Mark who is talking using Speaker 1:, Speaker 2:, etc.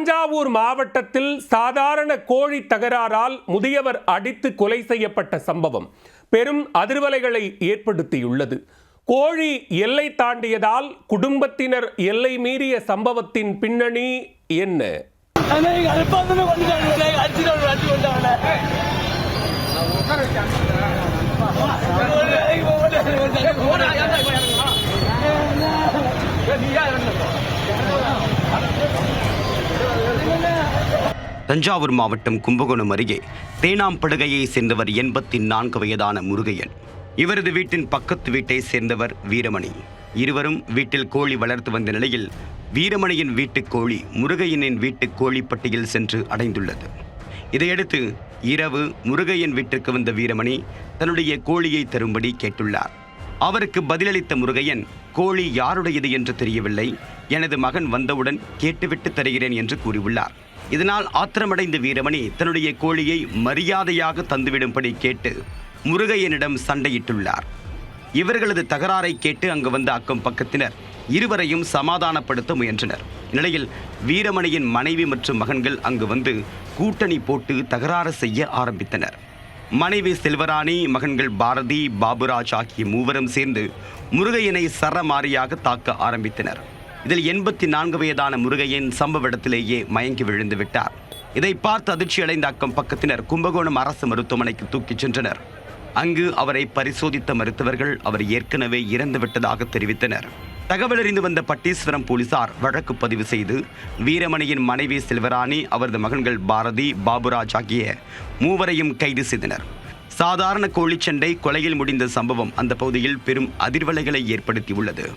Speaker 1: தஞ்சாவூர் மாவட்டத்தில் சாதாரண கோழி தகராறால் முதியவர் அடித்து கொலை செய்யப்பட்ட சம்பவம் பெரும் அதிர்வலைகளை ஏற்படுத்தியுள்ளது. கோழி எல்லை தாண்டியதால் குடும்பத்தினர் எல்லை மீறிய சம்பவத்தின் பின்னணி என்ன?
Speaker 2: அடிச்சு
Speaker 3: தஞ்சாவூர் மாவட்டம் கும்பகோணம் அருகே தேனாம்படுகையை சேர்ந்தவர் எண்பத்தி நான்கு வயதான முருகையன். இவரது வீட்டின் பக்கத்து வீட்டை சேர்ந்தவர் வீரமணி. இருவரும் வீட்டில் கோழி வளர்த்து வந்த நிலையில் வீரமணியின் வீட்டுக் கோழி முருகையனின் வீட்டுக் கோழிப்பட்டியில் சென்று அடைந்துள்ளது. இதையடுத்து இரவு முருகையன் வீட்டிற்கு வந்த வீரமணி தன்னுடைய கோழியை தரும்படி கேட்டுள்ளார். அவருக்கு பதிலளித்த முருகையன் கோழி யாருடையது என்று தெரியவில்லை. எனது மகன் வந்தவுடன் கேட்டுவிட்டு தருகிறேன் என்று கூறியுள்ளார். இதனால் ஆத்திரமடைந்த வீரமணி தன்னுடைய கோழியை மரியாதையாக தந்துவிடும்படி கேட்டு முருகையனிடம் சண்டையிட்டுள்ளார். இவர்களது தகராறை கேட்டு அங்கு வந்த அக்கம் பக்கத்தினர் இருவரையும் சமாதானப்படுத்த முயன்றனர். இந்நிலையில் வீரமணியின் மனைவி மற்றும் மகன்கள் அங்கு வந்து கூட்டணி போட்டு தகராறு செய்ய ஆரம்பித்தனர். மனைவி செல்வராணி மகன்கள் பாரதி பாபுராஜ் ஆகிய மூவரும் சேர்ந்து முருகையனை சரமாரியாக தாக்க ஆரம்பித்தனர். இதில் எண்பத்தி நான்கு வயதான முருகையன் சம்பவ இடத்திலேயே மயங்கி விழுந்து விட்டார். இதை பார்த்து அதிர்ச்சியடைந்த அக்கம் பக்கத்தினர் கும்பகோணம் அரசு மருத்துவமனைக்கு தூக்கிச் சென்றனர். அங்கு அவரை பரிசோதித்த மருத்துவர்கள் அவர் ஏற்கனவே இறந்துவிட்டதாக தெரிவித்தனர். தகவல் அறிந்து வந்த பட்டீஸ்வரம் போலீசார் வழக்கு பதிவு செய்து வீரமணியின் மனைவி செல்வராணி அவரது மகன்கள் பாரதி பாபுராஜ் ஆகிய மூவரையும் கைது செய்தனர். சாதாரண கோழிச்சண்டை கொலையில் முடிந்த சம்பவம் அந்த பகுதியில் பெரும் அதிர்வலைகளை ஏற்படுத்தியுள்ளது.